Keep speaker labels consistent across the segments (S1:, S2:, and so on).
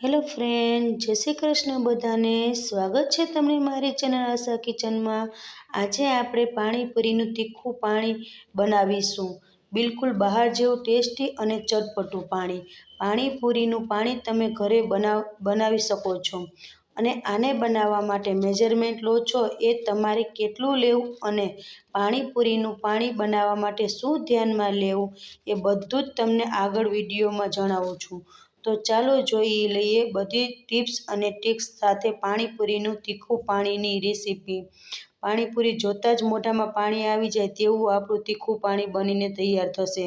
S1: Hello friend, જય શ્રી કૃષ્ણ બધાને. સ્વાગત છે તમને મારી ચેનલ આશા કિચનમાં. આજે આપણે પાણીપુરીનું તીખું પાણી બનાવીશું. બિલકુલ બહાર જેવું ટેસ્ટી અને ચટપટું પાણી. પાણીપુરીનું પાણી તમે ઘરે બનાવ, બનાવી શકો છો. અને આને બનાવવા માટે મેજરમેન્ટ લો છો એ તમારે કેટલું લેવું અને પાણીપુરીનું પાણી બનાવવા માટે શું ધ્યાનમાં લેવું એ બધું જ તમને આગળ વિડીયોમાં જણાવું છું. તો ચાલો જોઈ લઈએ બધી ટિપ્સ અને ટ્રિક્સ સાથે પાણીપુરીનું તીખું પાણીની રેસીપી. પાણીપુરી જોતાં જ મોઢામાં પાણી આવી જાય તેવું આપણું તીખું પાણી બનીને તૈયાર થશે.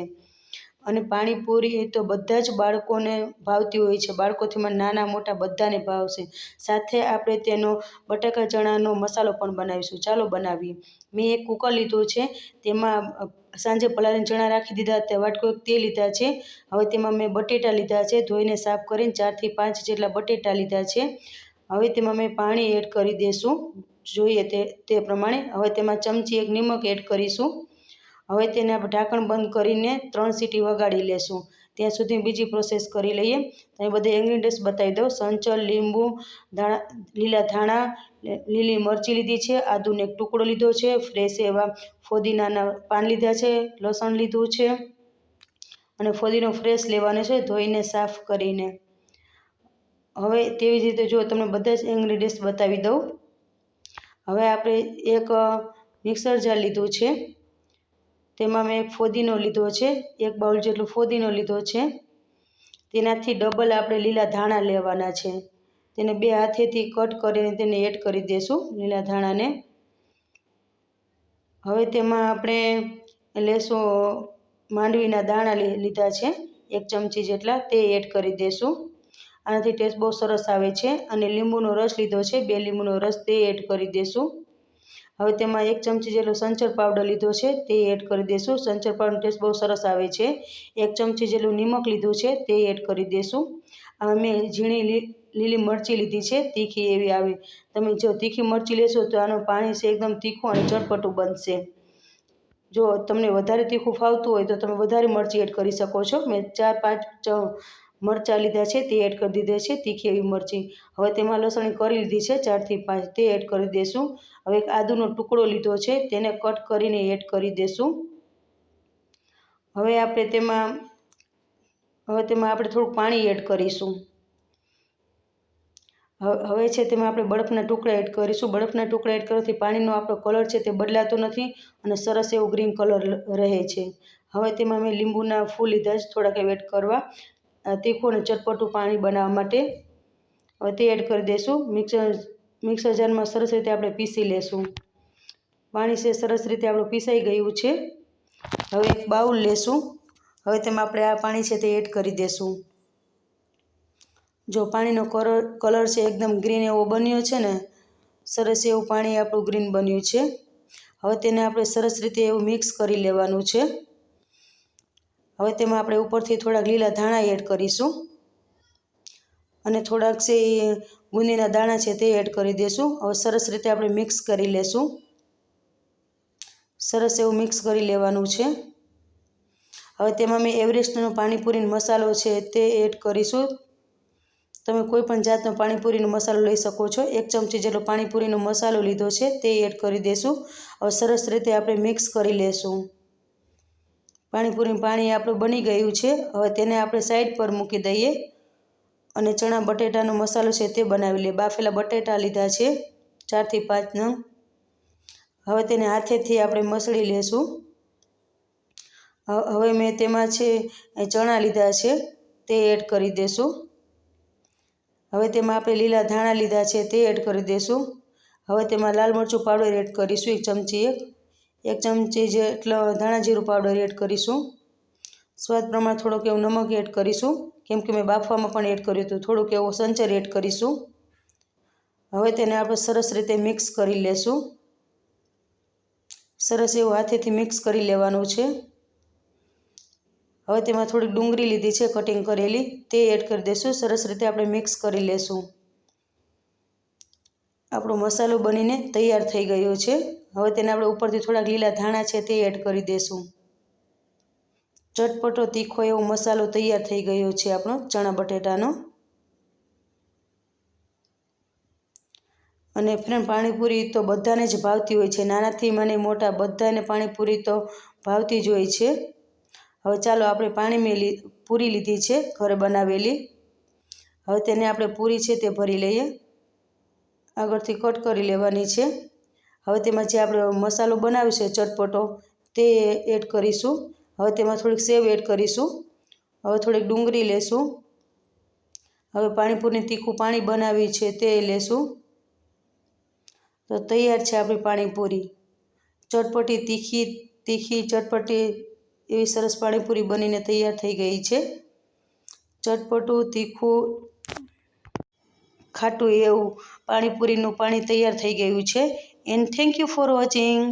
S1: અને પાણીપુરી તો બધા જ બાળકોને ભાવતી હોય છે. બાળકોથી મને નાના મોટા બધાને ભાવશે સાથે આપણે તેનો બટાકા ચણાનો મસાલો પણ બનાવીશું. ચાલો બનાવીએ. મેં એક કુકર લીધું છે. તેમાં સાંજે પલાળીને ચણા રાખી દીધા તે વાટકો તે લીધા છે. હવે તેમાં મેં બટેટા લીધા છે. ધોઈને સાફ કરીને ચારથી પાંચ જેટલા બટેટા લીધા છે. હવે તેમાં મેં પાણી એડ કરી દઈશું જોઈએ તે તે પ્રમાણે. હવે તેમાં ચમચી એક નિમક એડ કરીશું. હવે તેને ઢાંકણ બંધ કરીને ત્રણ સીટી વગાડી લેશું. ત્યાં સુધી બીજી પ્રોસેસ કરી લઈએ. તમે બધા ઇન્ગ્રીડિયન્ટ્સ બતાવી દઉં. સંચળ લીંબુ, ધાણા, લીલા ધાણા લીલી મરચી લીધી છે. આદુનો એક ટુકડો લીધો છે. ફ્રેશ એવા ફોદીનાના પાન લીધા છે. લસણ લીધું છે. અને ફોદીનો ફ્રેશ લેવાનો છે. ધોઈને સાફ કરીને. હવે તેવી જ રીતે જો તમને બધા જ ઇન્ગ્રીડિયન્ટ્સ બતાવી દઉં. હવે આપણે એક મિક્સર જાર લીધું છે. તેમાં મેં ફોદીનો લીધો છે, એક બાઉલ જેટલો ફોદીનો લીધો છે. તેનાથી ડબલ આપણે લીલા ધાણા લેવાના છે. તેને બે હાથેથી કટ કરીને તેને એડ કરી દઈશું લીલા ધાણાને. હવે તેમાં આપણે લેશું માંડવીના દાણા લીધા છે, એક ચમચી જેટલા, તે એડ કરી દઈશું આનાથી ટેસ્ટ બહુ સરસ આવે છે અને લીંબુનો રસ લીધો છે, બે લીંબુનો રસ, તે એડ કરી દઈશું હવે તેમાં એક ચમચી જેટલો સંચર પાવડર લીધો છે, તે એડ કરી દઈશું સંચર પાવડરનો ટેસ્ટ બહુ સરસ આવે છે. એક ચમચી જેટલું નિમક લીધું છે, તે એડ કરી દઈશું મેં ઝીણી લીલી મરચી લીધી છે, તીખી એવી આવી. તમે જો તીખી મરચી લેશો તો આનું પાણી છે એકદમ તીખું અને ચટપટું બનશે. જો તમને વધારે તીખું ફાવતું હોય તો તમે વધારે મરચી એડ કરી શકો છો. મેં ચાર પાંચ મરચાં લીધા છે, તે એડ કરી દીધા છે, તીખી એવી મરચી. હવે તેમાં લસણી કરી લીધી છે, ચારથી પાંચ, તે એડ કરી દઈશું હવે એક આદુનો ટુકડો લીધો છે, તેને કટ કરીને એડ કરી દઈશું હવે આપણે તેમાં, હવે તેમાં આપણે થોડુંક પાણી એડ કરીશું. હવે છે તેમાં આપણે બરફના ટુકડા એડ કરીશું. બરફના ટુકડા એડ કરવાથી પાણીનો આપણો કલર છે તે બદલાતો નથી અને સરસ એવો ગ્રીન કલર રહે છે. હવે તેમાં મેં લીંબુના ફૂલ લીધા છે, થોડાક એડ કરવા. તીખું અને ચટપટું પાણી બનાવવા માટે હવે તે એડ કરી દઈશું મિક્સર મિક્સર જારમાં સરસ રીતે આપણે પીસી લેશું. પાણી છે, સરસ રીતે આપણું પીસાઈ ગયું છે. હવે એક બાઉલ લેશું. હવે તેમાં આપણે આ પાણી છે તે એડ કરી દઈશું જો પાણીનો કલર કલર છે એકદમ ગ્રીન એવો બન્યો છે ને, સરસ એવું પાણી આપણું ગ્રીન બન્યું છે. હવે તેને આપણે સરસ રીતે એવું મિક્સ કરી લેવાનું છે. હવે તેમાં આપણે ઉપરથી થોડાક લીલા ધાણા એડ કરીશું. અને થોડાક છે ગુંદીના દાણા છે તે એડ કરી દઈશું હવે સરસ રીતે આપણે મિક્સ કરી લેશું. સરસ એવું મિક્સ કરી લેવાનું છે. હવે તેમાં મેં એવરેસ્ટનો પાણીપુરીનો મસાલો છે તે એડ કરીશું. તમે કોઈ પણ જાતનો પાણીપુરીનો મસાલો લઈ શકો છો. એક ચમચી જેટલો પાણીપુરીનો મસાલો લીધો છે તે એડ કરી દઈશું હવે સરસ રીતે આપણે મિક્સ કરી લેશું. પાણીપુરીનું પાણી આપણું બની ગયું છે. હવે તેને આપણે સાઈડ પર મૂકી દઈએ અને ચણા બટેટાનો મસાલો છે તે બનાવી લઈએ. બાફેલા બટેટા લીધા છે ચારથી પાંચ નંગ. હવે તેને હાથેથી આપણે મસળી લેશું. હવે મેં તેમાં છે ચણા લીધા છે તે એડ કરી દેશું. હવે તેમાં આપણે લીલા ધાણા લીધા છે તે એડ કરી દેશું. હવે તેમાં લાલ મરચું પાવડર એડ કરીશું એક ચમચી એક. એક ચમચી જેટલો ધાણા જીરું પાવડર એડ કરીશું. સ્વાદ પ્રમાણે થોડોક એવું નમક એડ કરીશું. કેમ કે મેં બાફવામાં પણ એડ કર્યું હતું. થોડુંક એવું સંચર એડ કરીશું. હવે તેને આપણે સરસ રીતે મિક્સ કરી લેશું. સરસ એવું હાથેથી મિક્સ કરી લેવાનું છે. હવે તેમાં થોડી ડુંગળી લીધી છે, કટિંગ કરેલી. તે એડ કરી દઈશું સરસ રીતે આપણે મિક્સ કરી લેશું. આપણો મસાલો બનીને તૈયાર થઈ ગયો છે. હવે તેને આપણે ઉપરથી થોડાક લીલા ધાણા છે તે એડ કરી દઈશું ચટપટો તીખો એવો મસાલો તૈયાર થઈ ગયો છે આપણો ચણા બટેટાનો. અને ફ્રેન્ડ પાણીપુરી તો બધાને જ ભાવતી હોય છે. નાનાથી મને મોટા બધાને પાણીપુરી તો ભાવતી જ હોય છે. હવે ચાલો આપણે પાણી મેં પૂરી લીધી છે, ઘરે બનાવેલી. હવે તેને આપણે પૂરી છે તે ભરી લઈએ. આગળથી કટ કરી લેવાની છે. હવે તેમાં જે આપણે મસાલો બનાવ્યો છે ચટપટો, તે એડ કરીશું. હવે તેમાં થોડીક સેવ એડ કરીશું. હવે થોડીક ડુંગળી લેશું. હવે પાણીપુરીની તીખું પાણી બનાવી છે તે લેશું. તો તૈયાર છે આપણી પાણીપુરી. ચટપટી તીખી તીખી ચટપટી એવી સરસ પાણીપુરી બનીને તૈયાર થઈ ગઈ છે. ચટપટું, તીખું ખાટું એવું પાણીપુરીનું પાણી તૈયાર થઈ ગયું છે. And thank you for watching